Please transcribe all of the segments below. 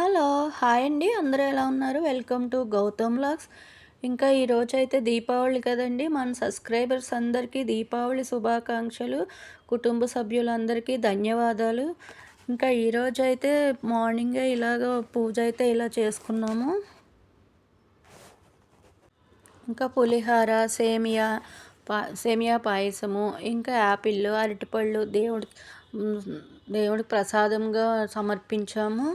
Hello hi అండి. అందరూ ఎలా ఉన్నారు? వెల్కమ్ టు గౌతమ్ లాక్స్ ఇంకా ఈరోజు అయితే దీపావళి కదండి. మన సబ్స్క్రైబర్స్ అందరికీ దీపావళి శుభాకాంక్షలు. కుటుంబ సభ్యులందరికీ ధన్యవాదాలు. ఇంకా ఈరోజు అయితే మార్నింగే ఇలాగ పూజ అయితే ఇలా చేసుకున్నాము. ఇంకా పులిహార సేమియా పా సేమియా పాయసము ఇంకా యాపిల్ అరటిపళ్ళు దేవుడి దేవుడికి ప్రసాదంగా సమర్పించాము.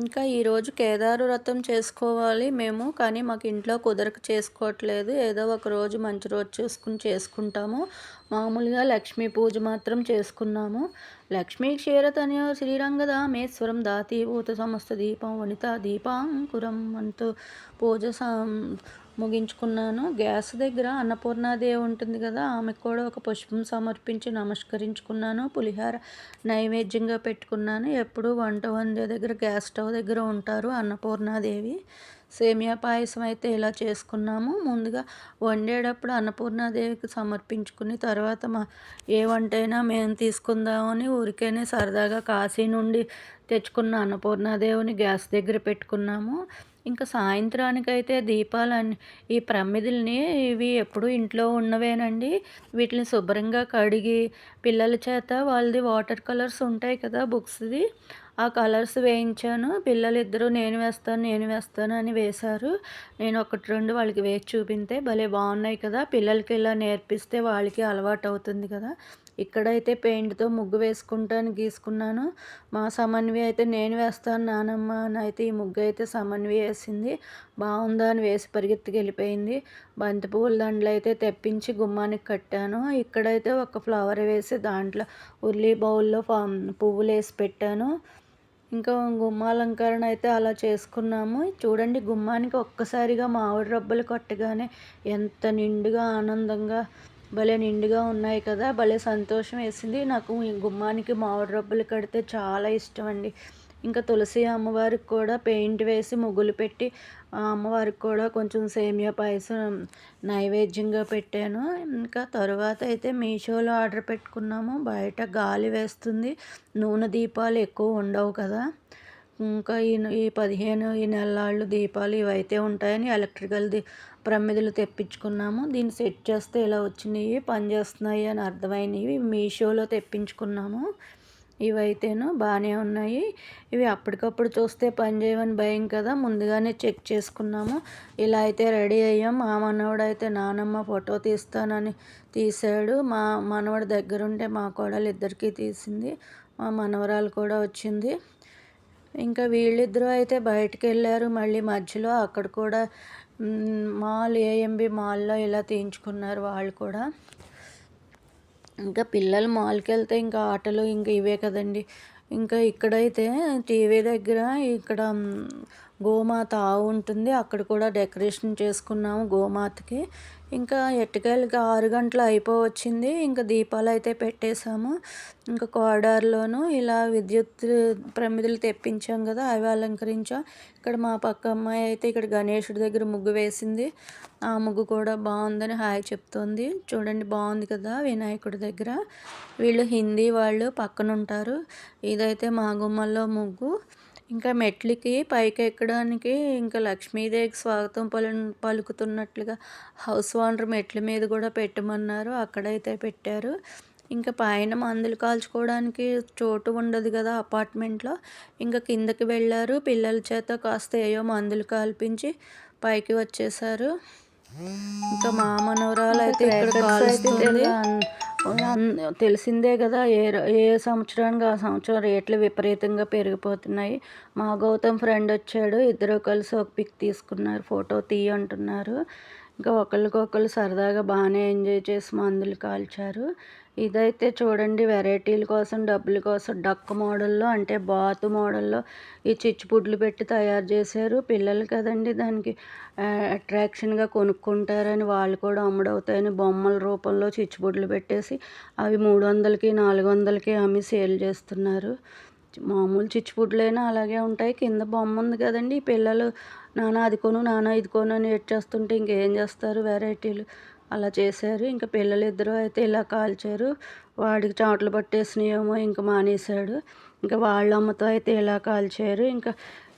ఇంకా ఈరోజు కేదారు వ్రతం చేసుకోవాలి మేము కానీ మాకు ఇంట్లో కుదరక చేసుకోవట్లేదు. ఏదో ఒక రోజు మంచి రోజు చూసుకుని చేసుకుంటాము. మామూలుగా లక్ష్మీ పూజ మాత్రం చేసుకున్నాము. లక్ష్మీ క్షీరతనయ శ్రీరంగదామేశ్వరం దాతీభూత సమస్త దీపం వనిత దీపాంకురం అంటూ పూజ ముగించుకున్నాను. గ్యాస్ దగ్గర అన్నపూర్ణాదేవి ఉంటుంది కదా ఆమెకు కూడా ఒక పుష్పం సమర్పించి నమస్కరించుకున్నాను. పులిహార నైవేద్యంగా పెట్టుకున్నాను. ఎప్పుడు వంట వండే దగ్గర గ్యాస్ స్టవ్ దగ్గర ఉంటారు అన్నపూర్ణాదేవి. సేమియా పాయసం అయితే ఇలా చేసుకున్నాము. ముందుగా వండేటప్పుడు అన్నపూర్ణాదేవికి సమర్పించుకుని తర్వాత మా ఏ వంట అయినా మేము తీసుకుందామని ఊరికేనే సరదాగా కాశీ నుండి తెచ్చుకున్న అన్నపూర్ణాదేవిని గ్యాస్ దగ్గర పెట్టుకున్నాము. ఇంకా సాయంత్రానికైతే దీపాలన్నీ ఈ ప్రమిదల్ని ఇవి ఎప్పుడు ఇంట్లో ఉన్నవేనండి. వీటిని శుభ్రంగా కడిగి పిల్లల చేత వాళ్ళది వాటర్ కలర్స్ ఉంటాయి కదా బుక్స్ది ఆ కలర్స్ వేయించాను. పిల్లలు ఇద్దరు నేను వేస్తాను నేను వేస్తాను అని వేశారు. నేను ఒకటి రెండు వాళ్ళకి వేసి చూపితే భలే బాగున్నాయి కదా. పిల్లలకి ఇలా నేర్పిస్తే వాళ్ళకి అలవాటు అవుతుంది కదా. ఇక్కడైతే పెయింట్తో ముగ్గు వేసుకుంటాను గీసుకున్నాను. మా సమన్వి అయితే నేను వేస్తాను నానమ్మ అని అయితే ఈ ముగ్గు అయితే సమన్వి వేసింది. బాగుందా అని వేసి పరిగెత్తికి వెళ్ళిపోయింది బంతి పువ్వుల దండలు అయితే తెప్పించి గుమ్మానికి కట్టాను. ఇక్కడైతే ఒక ఫ్లవర్ వేసి దాంట్లో ఉల్లి బౌల్లో పువ్వులు వేసి పెట్టాను. ఇంకా గుమ్మాలంకరణ అయితే అలా చేసుకున్నాము. చూడండి గుమ్మానికి ఒక్కసారిగా మామిడి రబ్బలు కొట్టగానే ఎంత నిండుగా ఆనందంగా భలే నిండుగా ఉన్నాయి కదా భలే సంతోషం వేసింది. నాకు ఈ గుమ్మానికి మామిడి రబ్బులు కడితే చాలా ఇష్టం అండి ఇంకా తులసి అమ్మవారికి కూడా పెయింట్ వేసి ముగ్గులు పెట్టి ఆ అమ్మవారికి కూడా కొంచెం సేమియా పాయసం నైవేద్యంగా పెట్టాను. ఇంకా తరువాత అయితే మీషోలో ఆర్డర్ పెట్టుకున్నాము. బయట గాలి వేస్తుంది. నూనె దీపాలు ఎక్కువ ఉండవు కదా. ఇంకా ఈ ఈ పదిహేను ఈ నెలలాళ్ళు దీపాలు ఇవైతే ఉంటాయని ఎలక్ట్రికల్ ది ప్రమిదలు తెప్పించుకున్నాము. దీన్ని సెట్ చేస్తే ఇలా వచ్చినాయి పనిచేస్తున్నాయి అని అర్థమైనవి మీషోలో తెప్పించుకున్నాము. ఇవైతేను బాగానే ఉన్నాయి. ఇవి అప్పటికప్పుడు చూస్తే పని చేయమని భయం కదా ముందుగానే చెక్ చేసుకున్నాము. ఇలా అయితే రెడీ అయ్యాం. మా మనవడైతే నానమ్మ ఫోటో తీస్తానని తీశాడు. మా మనవడు దగ్గరుంటే మా కోడలు ఇద్దరికీ తీసింది. మా మనవరాలు కూడా వచ్చింది. ఇంకా వీళ్ళిద్దరూ అయితే బయటకు వెళ్ళారు మళ్ళీ మధ్యలో అక్కడ కూడా మాల్ ఏఎంబి మాల్లో ఇలా తీయించుకున్నారు వాళ్ళు కూడా. ఇంకా పిల్లలు మాల్కి వెళ్తే ఇంకా ఆటలు ఇంకా ఇవే కదండి. ఇంకా ఇక్కడైతే టీవీ దగ్గర ఇక్కడ గోమాత ఆవు ఉంటుంది. అక్కడ కూడా డెకరేషన్ చేసుకున్నాము గోమాతకి. ఇంకా ఎట్టుకెళ్ళకి ఆరు గంటలు అయిపోవచ్చింది. ఇంకా దీపాలు అయితే పెట్టేశాము. ఇంకా కోడార్లోనూ ఇలా విద్యుత్ ప్రమిదలు తెప్పించాం కదా అవి అలంకరించాం. ఇక్కడ మా పక్క అమ్మాయి అయితే ఇక్కడ గణేషుడి దగ్గర ముగ్గు వేసింది. ఆ ముగ్గు కూడా బాగుందని హాయ్ చెప్తోంది. చూడండి బాగుంది కదా వినాయకుడి దగ్గర. వీళ్ళు హిందీ వాళ్ళు పక్కన ఉంటారు ఇదైతే మా గుమ్మల్లో ముగ్గు. ఇంకా మెట్లకి పైకి ఎక్కడానికి ఇంకా లక్ష్మీదేవికి స్వాగతం పలు పలుకుతున్నట్లుగా హౌస్ ఓనర్ మెట్ల మీద కూడా పెట్టమన్నారు. అక్కడైతే పెట్టారు. ఇంకా పైన మందులు కాల్చుకోవడానికి చోటు ఉండదు కదా అపార్ట్మెంట్లో. ఇంకా కిందకి వెళ్ళారు. పిల్లల చేత కాస్త ఏయో మందులు కాల్పించి పైకి వచ్చేసారు ఇంకా మా మనవరాలు అయితే ఇక్కడ కాలుస్తుంది. తెలిసిందే కదా ఏ ఏ సంవత్సరానికి ఆ సంవత్సరం రేట్లు విపరీతంగా పెరిగిపోతున్నాయి. మా గౌతమ్ ఫ్రెండ్ వచ్చాడు ఇద్దరు కలిసి ఒక పిక్ తీసుకున్నారు ఫోటో తీయంటున్నారు ఇంకా ఒకరికొకరు సరదాగా బాగానే ఎంజాయ్ చేసి మందులు కాల్చారు. ఇదైతే చూడండి వెరైటీల కోసం డబ్బుల కోసం డక్ మోడల్లో అంటే బాతు మోడల్లో ఈ చిచ్చుపుడ్లు పెట్టి తయారు చేశారు. పిల్లలు కదండి దానికి అట్రాక్షన్గా కొనుక్కుంటారని వాళ్ళు కూడా అమ్ముడవుతాయని బొమ్మల రూపంలో చిచ్చుపుడ్లు పెట్టేసి అవి మూడు వందలకి నాలుగు వందలకి అమ్మి సేల్ చేస్తున్నారు. మామూలు చిచ్చుపుడ్లైనా అలాగే ఉంటాయి. కింద బొమ్మ ఉంది కదండి పిల్లలు నాన్న అది కొను నాన్న ఇది కొను అని ఏడ్చేస్తుంటే ఇంకేం చేస్తారు? వెరైటీలు అలా చేశారు. ఇంకా పిల్లలు ఇద్దరు అయితే ఇలా కాల్చారు. వాడికి చాట్లు పట్టేసినాయేమో ఇంకా మానేశాడు. ఇంకా వాళ్ళ అమ్మతో అయితే ఇలా కాల్చారు. ఇంకా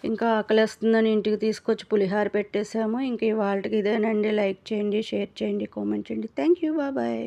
ఇంకా ఆకలిస్తుందని ఇంటికి తీసుకొచ్చి పులిహార పెట్టేసాము ఇంక ఇవాళకి ఇదేనండి. లైక్ చేయండి షేర్ చేయండి కామెంట్ చేయండి. Thank you. బాబాయ్